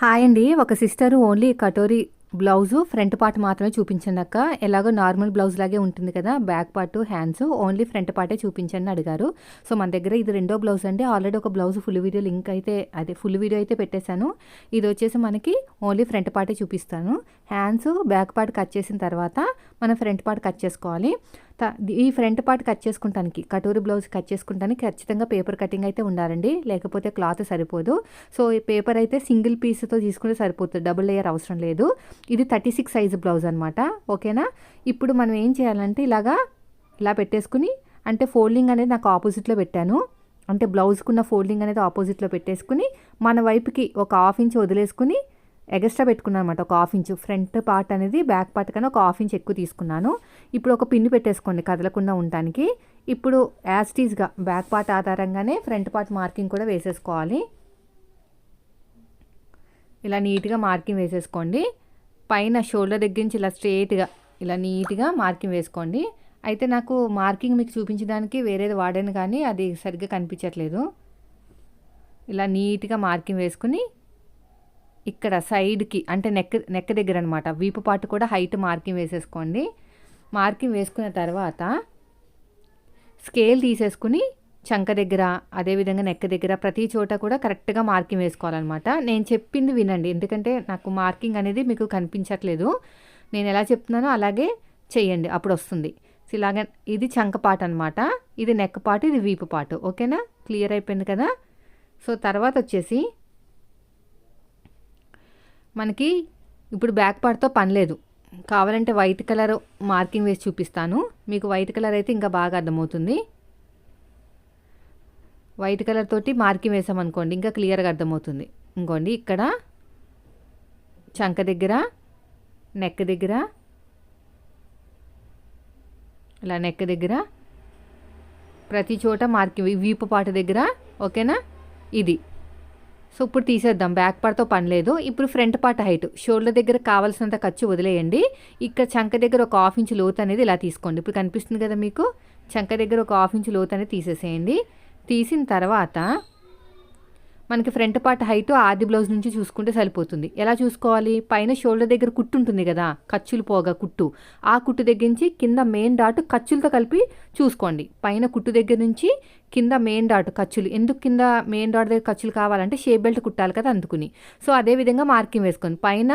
Hi అండి. ఒక sister only katori blouse front part మాత్రమే చూపించండి అక్క. ఎలాగో నార్మల్ బ్లౌజ్ లాగే ఉంటుంది కదా. Back part hands only front పార్టే చూపించండి అడిగారు. సో మన దగ్గర ఇది రెండో బ్లౌజ్ అండి. ఆల్రెడీ ఒక బ్లౌజ్ ఫుల్ వీడియో లింక్ అయితే అదే ఫుల్ వీడియో అయితే పెట్టేశాను. ఇది వచ్చేసి మనకి ఓన్లీ ఫ్రంట్ పార్టే చూపిస్తాను. హ్యాండ్స్ బ్యాక్ పార్ట్ కట్ చేసిన తర్వాత మనం ఫ్రంట్ పార్ట్ కట్ చేసుకోవాలి. ఈ ఫ్రంట్ పార్ట్ కట్ చేసుకుంటానికి కటోరి బ్లౌజ్ కట్ చేసుకుంటానికి ఖచ్చితంగా పేపర్ కటింగ్ అయితే ఉండాలండి. లేకపోతే క్లాత్ సరిపోదు. సో ఈ పేపర్ అయితే సింగిల్ పీస్తో తీసుకుంటే సరిపోతుంది. డబుల్ లేయర్ అవసరం లేదు. ఇది థర్టీ సిక్స్ సైజ్ బ్లౌజ్ అనమాట ఓకేనా? ఇప్పుడు మనం ఏం చేయాలంటే ఇలాగా ఇలా పెట్టేసుకుని అంటే ఫోల్డింగ్ అనేది నాకు ఆపోజిట్లో పెట్టాను. అంటే బ్లౌజ్కున్న ఫోల్డింగ్ అనేది ఆపోజిట్లో పెట్టేసుకుని మన వైపుకి ఒక హాఫ్ ఇంచ్ వదిలేసుకుని ఎగస్ట్రా పెట్టుకున్నాను అనమాట ఒక హాఫ్ ఇంచ్. ఫ్రంట్ పార్ట్ అనేది బ్యాక్ పార్ట్ కన్నా ఒక హాఫ్ ఇంచ్ ఎక్కువ తీసుకున్నాను. ఇప్పుడు ఒక పిన్ను పెట్టేసుకోండి కదలకుండా ఉండటానికి. ఇప్పుడు యాస్టీస్గా బ్యాక్ పార్ట్ ఆధారంగానే ఫ్రంట్ పార్ట్ మార్కింగ్ కూడా వేసేసుకోవాలి. ఇలా నీట్గా మార్కింగ్ వేసేసుకోండి. పైన షోల్డర్ దగ్గర నుంచి ఇలా స్ట్రేట్గా ఇలా నీట్గా మార్కింగ్ వేసుకోండి. అయితే నాకు మార్కింగ్ మీకు చూపించడానికి వేరేది వాడాను కానీ అది సరిగ్గా కనిపించట్లేదు. ఇలా నీట్గా మార్కింగ్ వేసుకుని ఇక్కడ సైడ్కి అంటే నెక్ నెక్ దగ్గర అనమాట వీపు పాటు కూడా హైట్ మార్కింగ్ వేసేసుకోండి. మార్కింగ్ వేసుకున్న తర్వాత స్కేల్ తీసేసుకుని చంక దగ్గర అదేవిధంగా నెక్ దగ్గర ప్రతి చోట కూడా కరెక్ట్గా మార్కింగ్ వేసుకోవాలన్నమాట. నేను చెప్పింది వినండి. ఎందుకంటే నాకు మార్కింగ్ అనేది మీకు కనిపించట్లేదు. నేను ఎలా చెప్తున్నానో అలాగే చెయ్యండి అప్పుడు వస్తుంది. సో ఇలాగ ఇది చంక పాట అనమాట ఇది నెక్ పాటు ఇది వీపు పాటు ఓకేనా? క్లియర్ అయిపోయింది కదా? సో తర్వాత వచ్చేసి మనకి ఇప్పుడు బ్యాక్ పార్ట్తో పని లేదు. కావాలంటే వైట్ కలర్ మార్కింగ్ వేసి చూపిస్తాను. మీకు వైట్ కలర్ అయితే ఇంకా బాగా అర్థమవుతుంది. వైట్ కలర్ తోటి మార్కింగ్ వేసామనుకోండి ఇంకా క్లియర్గా అర్థమవుతుంది. ఇంకోండి ఇక్కడ చంక దగ్గర నెక్ దగ్గర ఇలా నెక్ దగ్గర ప్రతి చోట మార్కింగ్ వీపు పాట దగ్గర ఓకేనా? ఇది. సో ఇప్పుడు తీసేద్దాం. బ్యాక్ పార్ట్తో పని లేదు. ఇప్పుడు ఫ్రంట్ పార్ట్ హైట్. షోల్డర్ దగ్గర కావాల్సినంత ఖర్చు వదిలేయండి. ఇక్కడ చంక దగ్గర ఒక హాఫ్ ఇంచ్ లోతు అనేది ఇలా తీసుకోండి. ఇప్పుడు కనిపిస్తుంది కదా మీకు? చంక దగ్గర ఒక హాఫ్ ఇంచ్ లోతు అనేది తీసేసేయండి. తీసిన తర్వాత మనకి ఫ్రంట్ పార్ట్ హైట్ ఆది బ్లౌజ్ నుంచి చూసుకుంటే సరిపోతుంది. ఎలా చూసుకోవాలి? పైన షోల్డర్ దగ్గర కుట్టు ఉంటుంది కదా? ఖర్చులు పోగా కుట్టు. ఆ కుట్టు దగ్గర నుంచి కింద మెయిన్ డాట్ ఖర్చులతో కలిపి చూసుకోండి. పైన కుట్టు దగ్గర నుంచి కింద మెయిన్ డాట్ ఖర్చులు. ఎందుకు కింద మెయిన్ డాట్ దగ్గర ఖర్చులు కావాలంటే షేప్ బెల్ట్ కుట్టాలి కదా అందుకుని. సో అదే విధంగా మార్కింగ్ వేసుకోండి పైన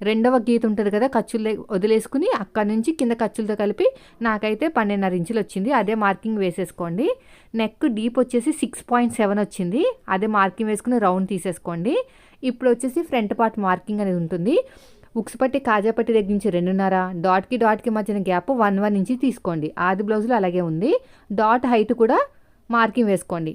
రెండవ గీత ఉంటుంది కదా ఖర్చులు వదిలేసుకుని అక్కడ నుంచి కింద ఖర్చులతో కలిపి నాకైతే పన్నెండున్నర ఇంచులు వచ్చింది. అదే మార్కింగ్ వేసేసుకోండి. నెక్ డీప్ వచ్చేసి సిక్స్ పాయింట్ సెవెన్ వచ్చింది. అదే మార్కింగ్ వేసుకుని రౌండ్ తీసేసుకోండి. ఇప్పుడు వచ్చేసి ఫ్రంట్ పార్ట్ మార్కింగ్ అనేది ఉంటుంది. ఉక్స్ పట్టి కాజా పట్టి దగ్గర నుంచి రెండున్నర. డాట్కి డాట్కి మధ్యన గ్యాప్ వన్ వన్ ఇంచి తీసుకోండి. ఆది బ్లౌజ్లో అలాగే ఉంది. డాట్ హైట్ కూడా మార్కింగ్ వేసుకోండి.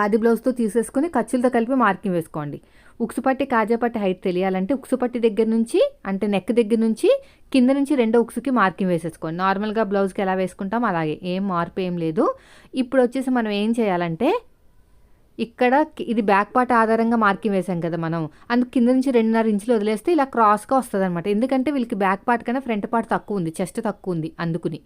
ఆది బ్లౌజ్తో తీసేసుకుని ఖర్చులతో కలిపి మార్కింగ్ వేసుకోండి. ఉక్సుపట్టి కాజాపట్టి హైట్ తెలియాలంటే ఉక్సుపట్టి దగ్గర నుంచి అంటే నెక్ దగ్గర నుంచి కింద నుంచి రెండో ఉక్సుకి మార్కింగ్ వేసేసుకోండి. నార్మల్గా బ్లౌజ్కి ఎలా వేసుకుంటాం అలాగే. ఏం మార్పు ఏం లేదు. ఇప్పుడు వచ్చేసి మనం ఏం చేయాలంటే ఇక్కడ ఇది బ్యాక్ పార్ట్ ఆధారంగా మార్కింగ్ వేసాం కదా మనం. అందుకు కింద నుంచి రెండున్నర ఇంచులు వదిలేస్తే ఇలా క్రాస్గా వస్తుంది అనమాట ఎందుకంటే వీళ్ళకి బ్యాక్ పార్ట్ కన్నా ఫ్రంట్ పార్ట్ తక్కువ ఉంది చెస్ట్ తక్కువ ఉంది అందుకుని.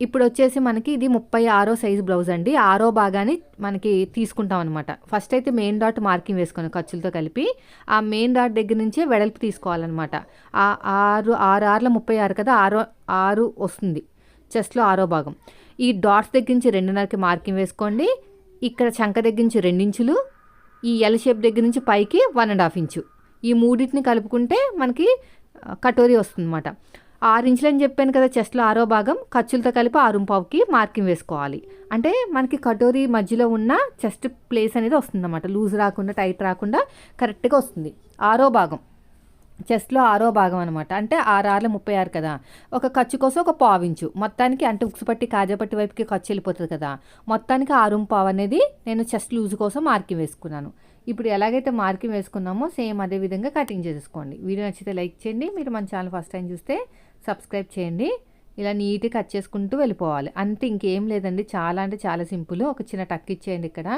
ఇప్పుడు వచ్చేసి మనకి ఇది ముప్పై ఆరో సైజ్ బ్లౌజ్ అండి. ఆరో భాగాన్ని మనకి తీసుకుంటాం అనమాట ఫస్ట్ అయితే మెయిన్ డాట్ మార్కింగ్ వేసుకొని ఖర్చులతో కలిపి ఆ మెయిన్ డాట్ దగ్గర నుంచే వెడల్పు తీసుకోవాలన్నమాట. ఆ ఆరు ఆరు ఆరుల ముప్పై ఆరు కదా ఆరో ఆరు వస్తుంది. చెస్ట్లో ఆరో భాగం. ఈ డాట్స్ దగ్గర నుంచి రెండున్నరకి మార్కింగ్ వేసుకోండి. ఇక్కడ చంక దగ్గర నుంచి రెండించులు ఈ ఎల్ షేప్ దగ్గర నుంచి పైకి వన్ అండ్ హాఫ్ ఇంచు. ఈ మూడింటిని కలుపుకుంటే మనకి ఆ, కటోరీ వస్తుందన్నమాట. ఆరు ఇంచులు అని చెప్పాను కదా చెస్ట్లో ఆరో భాగం ఖర్చులతో కలిపి ఆరుంపావుకి మార్కింగ్ వేసుకోవాలి. అంటే మనకి కటోరీ మధ్యలో ఉన్న చెస్ట్ ప్లేస్ అనేది వస్తుందన్నమాట. లూజ్ రాకుండా టైట్ రాకుండా కరెక్ట్గా వస్తుంది. ఆరో భాగం. చెస్ట్లో ఆరో భాగం అనమాట అంటే ఆరు ఆరుల ముప్పై ఆరు కదా. ఒక ఖర్చు కోసం ఒక పావించు. మొత్తానికి అంటే ఉక్స్ పట్టి కాజా పట్టి వైపుకి ఖర్చు వెళ్ళిపోతుంది కదా. మొత్తానికి ఆరు పావు అనేది నేను చెస్ట్ లూజ్ కోసం మార్కింగ్ వేసుకున్నాను. ఇప్పుడు ఎలాగైతే మార్కింగ్ వేసుకున్నామో సేమ్ అదే విధంగా కటింగ్ చేసేసుకోండి. వీడియో నచ్చితే లైక్ చేయండి. మీరు మన ఛానల్ ఫస్ట్ టైం చూస్తే సబ్స్క్రైబ్ చేయండి. ఇలా నీట్గా కట్ చేసుకుంటూ వెళ్ళిపోవాలి. అంతే ఇంకేం లేదండి. చాలా అంటే చాలా సింపుల్. ఒక చిన్న టక్ ఇచ్చేయండి ఇక్కడ.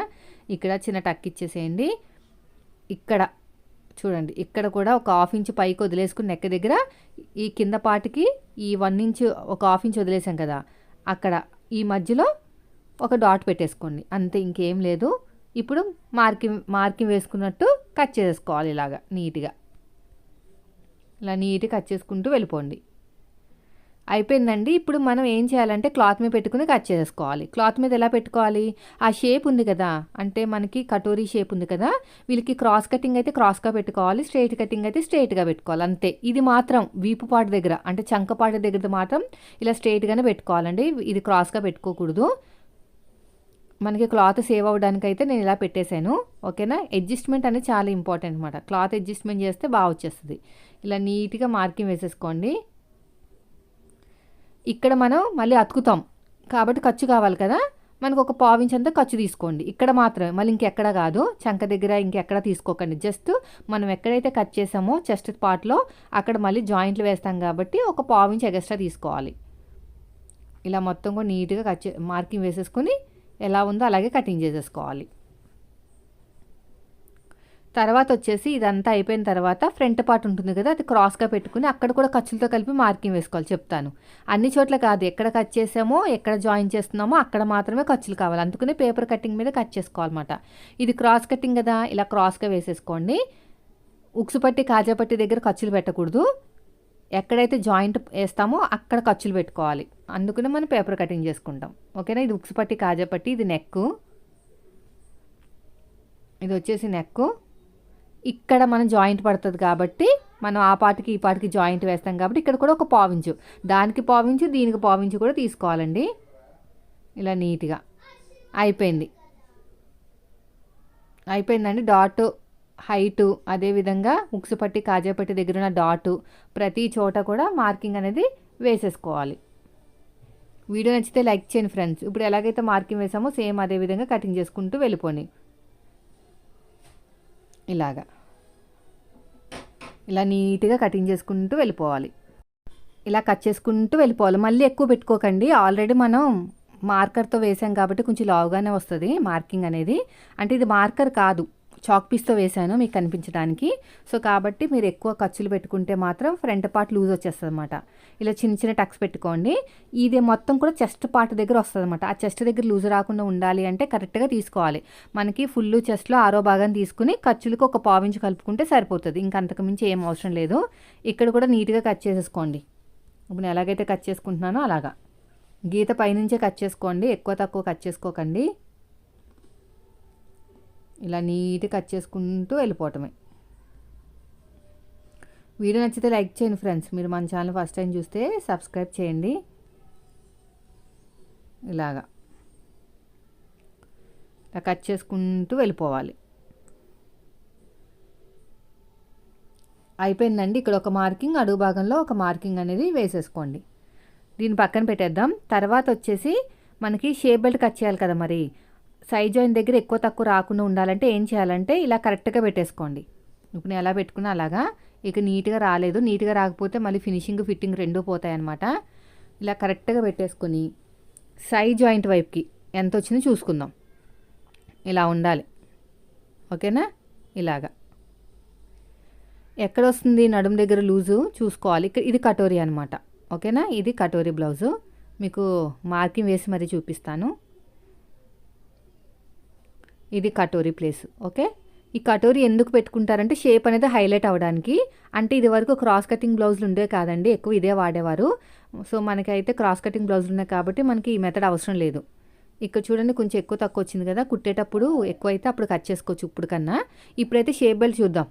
ఇక్కడ చిన్న టక్ ఇచ్చేసేయండి. ఇక్కడ చూడండి. ఇక్కడ కూడా ఒక హాఫ్ ఇంచ్ పైకి వదిలేసుకుని నెక్క దగ్గర ఈ కింద పాటికి ఈ వన్ ఇంచ్ ఒక హాఫ్ ఇంచ్ వదిలేసాం కదా. అక్కడ ఈ మధ్యలో ఒక డాట్ పెట్టేసుకోండి. అంతే ఇంకేం లేదు. ఇప్పుడు మార్కింగ్ మార్కింగ్ వేసుకున్నట్టు కట్ చేసుకోవాలి ఇలాగా నీట్గా. ఇలా నీట్గా కట్ చేసుకుంటూ వెళ్ళిపోండి. అయిపోయిందండి. ఇప్పుడు మనం ఏం చేయాలంటే క్లాత్ మీద పెట్టుకుని కట్ చేసుకోవాలి. క్లాత్ మీద ఎలా పెట్టుకోవాలి? ఆ షేప్ ఉంది కదా అంటే మనకి కటోరీ షేప్ ఉంది కదా వీళ్ళకి క్రాస్ కటింగ్ అయితే క్రాస్గా పెట్టుకోవాలి స్ట్రైట్ కటింగ్ అయితే స్ట్రైట్గా పెట్టుకోవాలి అంతే. ఇది మాత్రం వీపు పాటు దగ్గర అంటే చంకపాటు దగ్గర మాత్రం ఇలా స్ట్రైట్గానే పెట్టుకోవాలండి. ఇది క్రాస్గా పెట్టుకోకూడదు. మనకి క్లాత్ సేవ్ అవ్వడానికి అయితే నేను ఇలా పెట్టేశాను. ఓకేనా? అడ్జస్ట్మెంట్ అనేది చాలా ఇంపార్టెంట్ అనమాట క్లాత్ అడ్జస్ట్మెంట్ చేస్తే బాగా వచ్చేస్తుంది. ఇలా నీట్గా మార్కింగ్ వేసేసుకోండి. ఇక్కడ మనం మళ్ళీ అతుకుతాం. కాబట్టి ఖర్చు కావాలి కదా? మనకు ఒక పావించ్ అంతా ఖర్చు తీసుకోండి. ఇక్కడ మాత్రమే. మళ్ళీ ఇంకెక్కడ కాదు. చంక దగ్గర ఇంకెక్కడ తీసుకోకండి. జస్ట్ మనం ఎక్కడైతే కట్ చేసామో చెస్ట్ పార్ట్లో అక్కడ మళ్ళీ జాయింట్లు వేస్తాం కాబట్టి ఒక పావించ్ ఎక్స్ట్రా తీసుకోవాలి. ఇలా మొత్తం కూడా నీట్గా కట్ మార్కింగ్ వేసేసుకొని ఎలా ఉందో అలాగే కటింగ్ చేసేసుకోవాలి. తర్వాత వచ్చేసి ఇదంతా అయిపోయిన తర్వాత ఫ్రంట్ పార్ట్ ఉంటుంది కదా అది క్రాస్గా పెట్టుకుని అక్కడ కూడా ఖర్చులతో కలిపి మార్కింగ్ వేసుకోవాలి చెప్తాను. అన్ని చోట్ల కాదు ఎక్కడ కట్ చేసామో ఎక్కడ జాయిన్ చేస్తున్నామో అక్కడ మాత్రమే ఖర్చులు కావాలి. అందుకనే పేపర్ కటింగ్ మీద కట్ చేసుకోవాలన్నమాట. ఇది క్రాస్ కటింగ్ కదా ఇలా క్రాస్గా వేసేసుకోండి. ఉక్సుపట్టి కాజాపట్టి దగ్గర ఖర్చులు పెట్టకూడదు. ఎక్కడైతే జాయింట్ వేస్తామో అక్కడ ఖర్చులు పెట్టుకోవాలి. అందుకనే మనం పేపర్ కటింగ్ చేసుకుంటాం. ఓకేనా? ఇది ఉక్స్ పట్టి కాజాపట్టి ఇది నెక్ ఇది వచ్చేసి నెక్ ఇక్కడ మనం జాయింట్ పడుతుంది కాబట్టి మనం ఆ పాటికి ఈ పాటికి జాయింట్ వేస్తాం కాబట్టి ఇక్కడ కూడా ఒక పావించు. దానికి పావించు దీనికి పావించు కూడా తీసుకోవాలండి. ఇలా నీట్గా. అయిపోయింది. అయిపోయిందండి. డాట్ హైటు అదేవిధంగా పట్టి కాజాపట్టి దగ్గర ఉన్న డాటు ప్రతి చోట కూడా మార్కింగ్ అనేది వేసేసుకోవాలి. వీడియో నచ్చితే లైక్ చేయండి ఫ్రెండ్స్. ఇప్పుడు ఎలాగైతే మార్కింగ్ వేసామో సేమ్ అదే విధంగా కటింగ్ చేసుకుంటూ వెళ్ళిపోండి. ఇలాగా. ఇలా నీట్గా కటింగ్ చేసుకుంటూ వెళ్ళిపోవాలి. ఇలా కట్ చేసుకుంటూ వెళ్ళిపోవాలి. మళ్ళీ ఎక్కువ పెట్టుకోకండి. ఆల్రెడీ మనం మార్కర్తో వేసాం కాబట్టి కొంచెం లావుగానే వస్తుంది మార్కింగ్ అనేది. అంటే ఇది మార్కర్ కాదు. చాక్ పీస్తో వేసాను మీకు కనిపించడానికి. సో కాబట్టి మీరు ఎక్కువ ఖర్చులు పెట్టుకుంటే మాత్రం ఫ్రంట్ పార్ట్ లూజ్ వచ్చేస్తుంది అనమాట ఇలా చిన్న చిన్న టక్స్ పెట్టుకోండి. ఇది మొత్తం కూడా చెస్ట్ పార్ట్ దగ్గర వస్తుంది అనమాట ఆ చెస్ట్ దగ్గర లూజ్ రాకుండా ఉండాలి అంటే కరెక్ట్గా తీసుకోవాలి. మనకి ఫుల్ చెస్ట్లో ఆరో భాగం తీసుకుని ఖర్చులకు ఒక పావించి కలుపుకుంటే సరిపోతుంది. ఇంకా అంతకుమించి ఏం అవసరం లేదు. ఇక్కడ కూడా నీట్గా కట్ చేసేసుకోండి. ఇప్పుడు ఎలాగైతే కట్ చేసుకుంటున్నానో అలాగా. గీత పైనుంచే కట్ చేసుకోండి. ఎక్కువ తక్కువ కట్ చేసుకోకండి. ఇలా నీట్గా కట్ చేసుకుంటూ వెళ్ళిపోవటమే. వీడియో నచ్చితే లైక్ చేయండి ఫ్రెండ్స్. మీరు మన ఛానల్ ఫస్ట్ టైం చూస్తే సబ్స్క్రైబ్ చేయండి. ఇలాగా. ఇలా కట్ చేసుకుంటూ వెళ్ళిపోవాలి. అయిపోయిందండి. ఇక్కడ ఒక మార్కింగ్ అడుగు భాగంలో ఒక మార్కింగ్ అనేది వేసేసుకోండి. దీన్ని పక్కన పెట్టేద్దాం. తర్వాత వచ్చేసి మనకి షేప్ బెల్ట్ కట్ చేయాలి కదా మరి. సైజ్ జాయిన్ దగ్గర ఎక్కువ తక్కువ రాకుండా ఉండాలంటే ఏం చేయాలంటే ఇలా కరెక్ట్గా పెట్టేసుకోండి. ఇప్పుడు నేను ఎలా పెట్టుకున్నా అలాగా. ఇక నీట్గా రాలేదు. నీట్గా రాకపోతే మళ్ళీ ఫినిషింగ్ ఫిట్టింగ్ రెండూ పోతాయన్నమాట. ఇలా కరెక్ట్గా పెట్టేసుకొని సైజ్ జాయింట్ వైపుకి ఎంత వచ్చిందో చూసుకుందాం. ఇలా ఉండాలి. ఓకేనా? ఇలాగా. ఎక్కడ వస్తుంది? నడుము దగ్గర లూజు చూసుకోవాలి. ఇది కటోరీ అనమాట ఓకేనా? ఇది కటోరీ బ్లౌజు. మీకు మార్కింగ్ వేసి మరీ చూపిస్తాను. ఇది కటోరీ ప్లేస్ ఓకే? ఈ కటోరీ ఎందుకు పెట్టుకుంటారంటే షేప్ అనేది హైలైట్ అవ్వడానికి. అంటే ఇది వరకు క్రాస్ కటింగ్ బ్లౌజులు ఉండే కాదండి ఎక్కువ ఇదే వాడేవారు. సో మనకైతే క్రాస్ కటింగ్ బ్లౌజులు ఉన్నాయి కాబట్టి మనకి ఈ మెథడ్ అవసరం లేదు. ఇక్కడ చూడండి కొంచెం ఎక్కువ తక్కువ వచ్చింది కదా కుట్టేటప్పుడు ఎక్కువ అయితే అప్పుడు కట్ చేసుకోవచ్చు ఇప్పుడు కన్నా. ఇప్పుడైతే షేప్ బెల్ట్ చూద్దాం.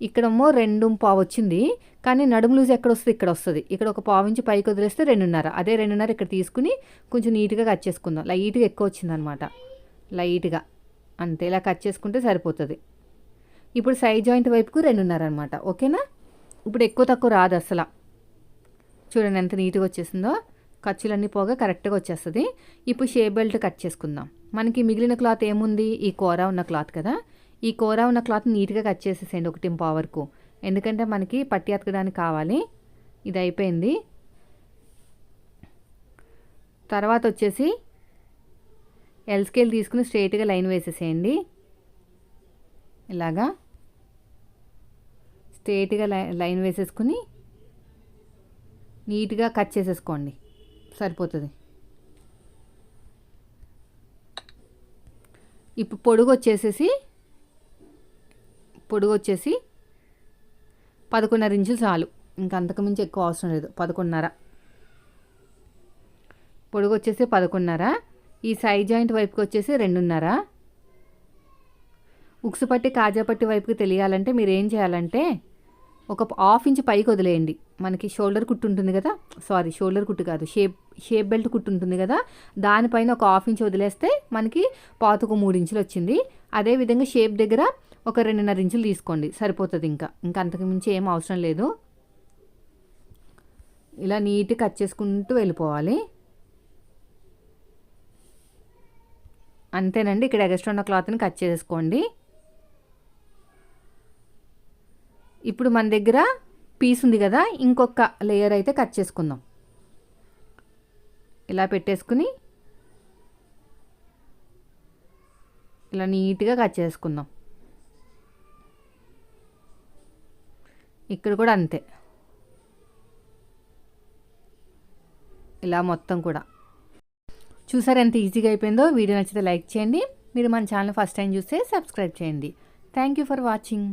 ఇక్కడేమో రెండు పావు వచ్చింది కానీ నడుము లూజ్ ఎక్కడ వస్తుంది? ఇక్కడ వస్తుంది. ఇక్కడ ఒక పావు ఇంచు పైకి వదిలేస్తే రెండున్నర. అదే రెండున్నర ఇక్కడ తీసుకుని కొంచెం నీట్గా కట్ చేసుకుందాం. లైట్గా ఎక్కువ వచ్చిందనమాట. లైట్గా. అంతే ఇలా కట్ చేసుకుంటే సరిపోతుంది. ఇప్పుడు సైడ్ జాయింట్ వైపుకు రెండున్నర అనమాట ఓకేనా? ఇప్పుడు ఎక్కువ తక్కువ రాదు అసలు. చూడండి ఎంత నీట్గా వచ్చేసిందో. ఖర్చులన్నీ పోగా కరెక్ట్గా వచ్చేస్తుంది. ఇప్పుడు షేప్ బెల్ట్ కట్ చేసుకుందాం. మనకి మిగిలిన క్లాత్ ఏముంది? ఈ కూర ఉన్న క్లాత్ కదా. ఈ కూర ఉన్న క్లాత్ నీట్గా కట్ చేసేసేయండి ఒకటి వరకు ఎందుకంటే మనకి పట్టి అతకడానికి కావాలి. ఇది అయిపోయింది. తర్వాత వచ్చేసి ఎల్ స్కేల్ తీసుకుని స్ట్రైట్గా లైన్ వేసేసేయండి. ఇలాగా. స్ట్రైట్గా లైన్ వేసేసుకుని నీట్గా కట్ చేసేసుకోండి. సరిపోతుంది. ఇప్పుడు పొడుగు వచ్చేసేసి పొడుగు వచ్చేసి పదకొండున్నర ఇంచులు చాలు. ఇంకా అంతకుమించి ఎక్కువ అవసరం లేదు. పదకొండున్నర. పొడుగు వచ్చేసి పదకొండున్నర. ఈ సైడ్ జాయింట్ వైపుకి వచ్చేసి రెండున్నర. ఉక్సుపట్టి పట్టి కాజా పట్టి వైపుకి తెలియాలంటే మీరు ఏం చేయాలంటే ఒక హాఫ్ ఇంచ్ పైకి వదిలేయండి. మనకి షోల్డర్ కుట్టు ఉంటుంది కదా? సారీ షోల్డర్ కుట్టు కాదు షేప్ షేప్ బెల్ట్ కుట్టు ఉంటుంది కదా? దానిపైన ఒక హాఫ్ ఇంచ్ వదిలేస్తే మనకి పాతకు మూడు ఇంచులు వచ్చింది. అదేవిధంగా షేప్ దగ్గర ఒక రెండున్నర ఇంచులు తీసుకోండి సరిపోతుంది ఇంకా. ఇంకా అంతకుమించి ఏం అవసరం లేదు. ఇలా నీట్గా కట్ చేసుకుంటూ వెళ్ళిపోవాలి. అంతేనండి ఇక్కడ ఎగస్ట్రా ఉన్న క్లాత్ని కట్ చేసుకోండి. ఇప్పుడు మన దగ్గర పీస్ ఉంది కదా ఇంకొక లేయర్ అయితే కట్ చేసుకుందాం. ఇలా పెట్టేసుకుని ఇలా నీట్గా కట్ చేసుకుందాం. ఇక్కడ కూడా అంతే. ఇలా మొత్తం కూడా. చూసారు ఎంత ఈజీగా అయిపోయిందో వీడియో నచ్చితే లైక్ చేయండి. మీరు మన ఛానల్ ఫస్ట్ టైం చూస్తే సబ్స్క్రైబ్ చేయండి. Thank you for watching